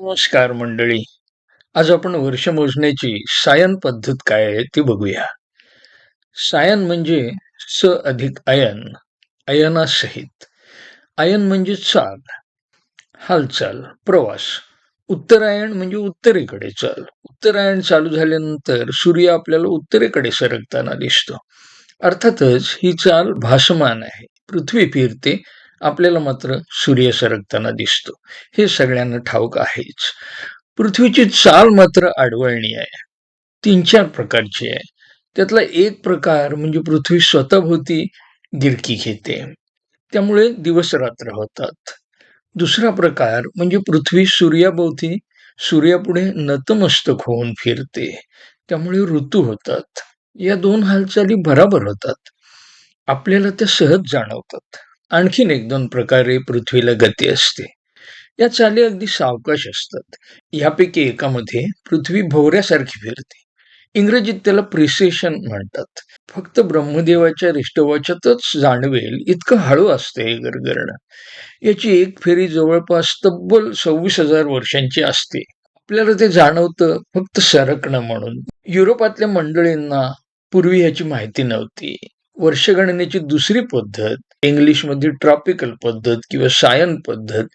नमस्कार मंडळी. आज आपण वर्ष मोजण्याची सायन पद्धत काय आहे ती बघूया. सायन म्हणजे स अधिक अयन अयनासहित अयन म्हणजे चाल हालचाल प्रवास. उत्तरायण म्हणजे उत्तरेकडे चाल. उत्तरायण चालू झाल्यानंतर सूर्य आपल्याला उत्तरेकडे सरकताना दिसतो. अर्थातच ही चाल भासमान आहे. पृथ्वी फिरते आपल्याला मात्र सूर्य सरकताना दिसतो. हे सगळ्यांना ठाऊक आहेच. पृथ्वीची चाल मात्र आडवळणी आहे. तीन चार प्रकारची आहे. त्यातला एक प्रकार म्हणजे पृथ्वी स्वतःभोवती गिरकी घेते. त्यामुळे दिवस रात्र होतात. दुसरा प्रकार म्हणजे पृथ्वी सूर्याभोवती सूर्यापुढे नतमस्तक होऊन फिरते. त्यामुळे ऋतू होतात. या दोन हालचाली बराबर होतात. आपल्याला त्या सहज जाणवतात. आणखीन एक दोन प्रकारे पृथ्वीला गती असते. या चाली अगदी सावकाश असतात. यापैकी एकामध्ये पृथ्वी भोवऱ्यासारखी फिरते. इंग्रजीत त्याला प्रिसेशन म्हणतात. फक्त ब्रह्मदेवाच्या रिष्टवाच्यातच जाणवेल इतकं हळू असते हे गरगरणं याची एक फेरी जवळपास तब्बल सव्वीस हजार वर्षांची असते. आपल्याला ते जाणवतं फक्त सरकणं म्हणून. युरोपातल्या मंडळींना पूर्वी ह्याची माहिती नव्हती. वर्षगणनेची दुसरी पद्धत इंग्लिशमध्ये ट्रॉपिकल पद्धत किंवा सायन पद्धत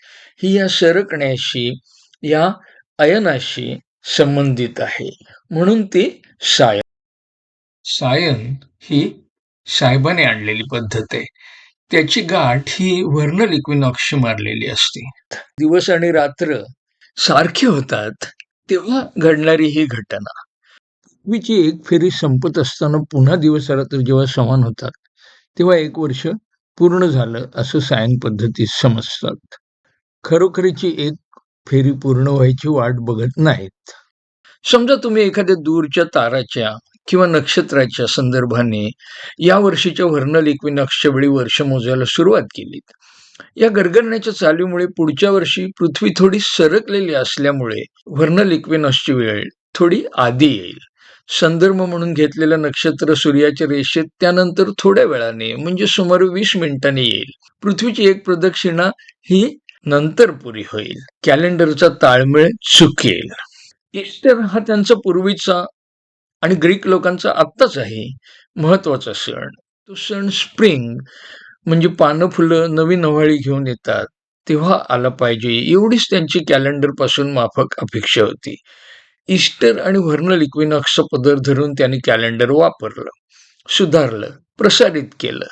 ही या सरकण्याशी या अयनाशी संबंधित आहे. म्हणून ती सायन. सायन ही साहेबाने आणलेली पद्धत आहे. त्याची गाठ ही वर्ण इक्विनॉक्सशी मारलेली असते. दिवस आणि रात्र सारखे होतात तेव्हा घडणारी ही घटना. पृथ्वीची एक फेरी संपत असताना पुन्हा दिवस रात्र जेव्हा समान होतात तेव्हा एक वर्ष पूर्ण झालं असं सायन पद्धती समजतात. खरोखरीची एक फेरी पूर्ण व्हायची वाट बघत नाहीत. समजा तुम्ही एखाद्या दूरच्या ताराच्या किंवा नक्षत्राच्या संदर्भाने या वर्षीच्या व्हर्नल इक्विनॉक्सच्या वेळी वर्ष मोजायला सुरुवात केलीत. या गरगरण्याच्या चालीमुळे पुढच्या वर्षी पृथ्वी थोडी सरकलेली असल्यामुळे व्हर्नल इक्विनॉक्सची वेळ थोडी आधी येईल. संदर्भ म्हणून घेतलेलं नक्षत्र सूर्याच्या रेषेत त्यानंतर थोड्या वेळाने म्हणजे सुमारे वीस मिनिटांनी येईल. पृथ्वीची एक प्रदक्षिणा ही नंतर पुरी होईल. कॅलेंडरचा ताळमेळ चुकेल इस्टर हा त्यांचा पूर्वीचा आणि ग्रीक लोकांचा आत्ताच आहे महत्त्वाचा सण. तो सण स्प्रिंग म्हणजे पानं फुलं नवीन हवाळी घेऊन येतात तेव्हा आला पाहिजे. एवढीच त्यांची कॅलेंडरपासून माफक अपेक्षा होती. ईस्टर आणि व्हर्नल इक्विनॉक्सचा पदर धरून त्यांनी कॅलेंडर वापरलं सुधारलं प्रसारित केलं.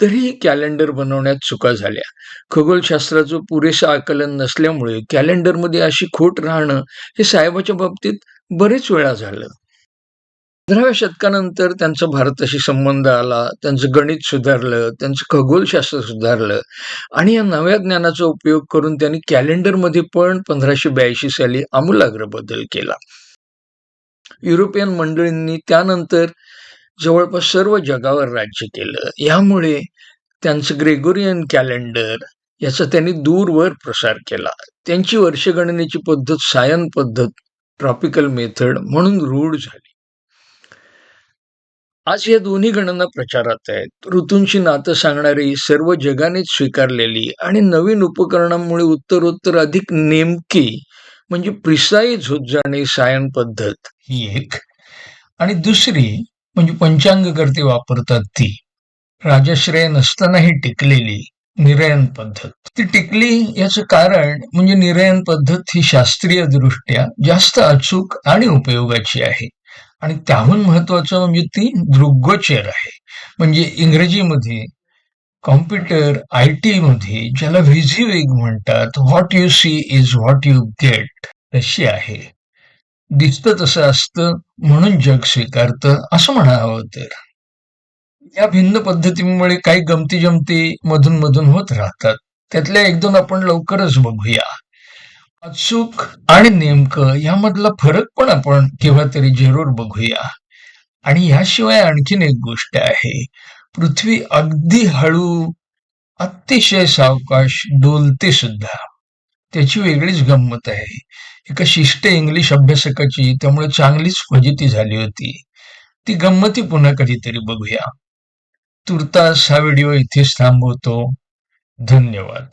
तरीही कॅलेंडर बनवण्यात चुका झाल्या. खगोलशास्त्राचं पुरेसं आकलन नसल्यामुळे कॅलेंडरमध्ये अशी खोट राहणं हे साहेबाच्या बाबतीत बरेच वेळा झालं. पंधराव्या शतकानंतर त्यांचा भारताशी संबंध आला त्यांचं गणित सुधारलं त्यांचं खगोलशास्त्र सुधारलं आणि या नव्या ज्ञानाचा उपयोग करून त्यांनी कॅलेंडरमध्ये पण पंधराशे ब्याऐंशी साली आमूलाग्र बदल केला. युरोपियन मंडळींनी त्यानंतर जवळपास सर्व जगावर राज्य केलं. यामुळे त्यांचं ग्रेगोरियन कॅलेंडर याचा त्यांनी दूरवर प्रसार केला. त्यांची वर्षगणनेची पद्धत सायन पद्धत ट्रॉपिकल मेथड म्हणून रूढ झाली. आज या दोन्ही गणना प्रचारात आहेत. ऋतूंची नातं सांगणारी सर्व जगानेच स्वीकारलेली आणि नवीन उपकरणांमुळे उत्तरोत्तर अधिक नेमकी म्हणजे प्रिसाईज होत जाणे सायन पद्धत. ही एक. आणि दुसरी म्हणजे पंचांगकर्ते वापरतात ती. राजश्रय नसतानाही टिकलेली निरयन पद्धत. ती टिकली याचं कारण म्हणजे निरयन पद्धत ही शास्त्रीय दृष्ट्या जास्त अचूक आणि उपयोगाची आहे. आणि त्याहून महत्वाचं म्हणजे ती दृग्गोचर आहे. म्हणजे इंग्रजीमध्ये कॉम्प्युटर आय टी मध्ये ज्याला व्हिजिवेग म्हणतात what you see is what you get तशी आहे. दिसतं तसं असतं म्हणून जग स्वीकारतं असं म्हणावं तर. या भिन्न पद्धतीमुळे काही गमती जमती मधून मधून होत राहतात. त्यातल्या एक दोन आपण लवकरच बघूया. अचूक आणि नेमकं यामधला फरक पण आपण केव्हा तरी जरूर बघूया. आणि ह्याशिवाय आणखीन एक गोष्ट आहे. पृथ्वी अगदी हळू अतिशय सावकाश डोलते सुद्धा. त्याची वेगळीच गंमत आहे. एका शिष्ट इंग्लिश अभ्यासकाची त्यामुळे चांगलीच फजिती झाली होती. ती गंमती पुन्हा कधीतरी बघूया. तुर्तास हा व्हिडिओ इथेच थांबवतो. धन्यवाद.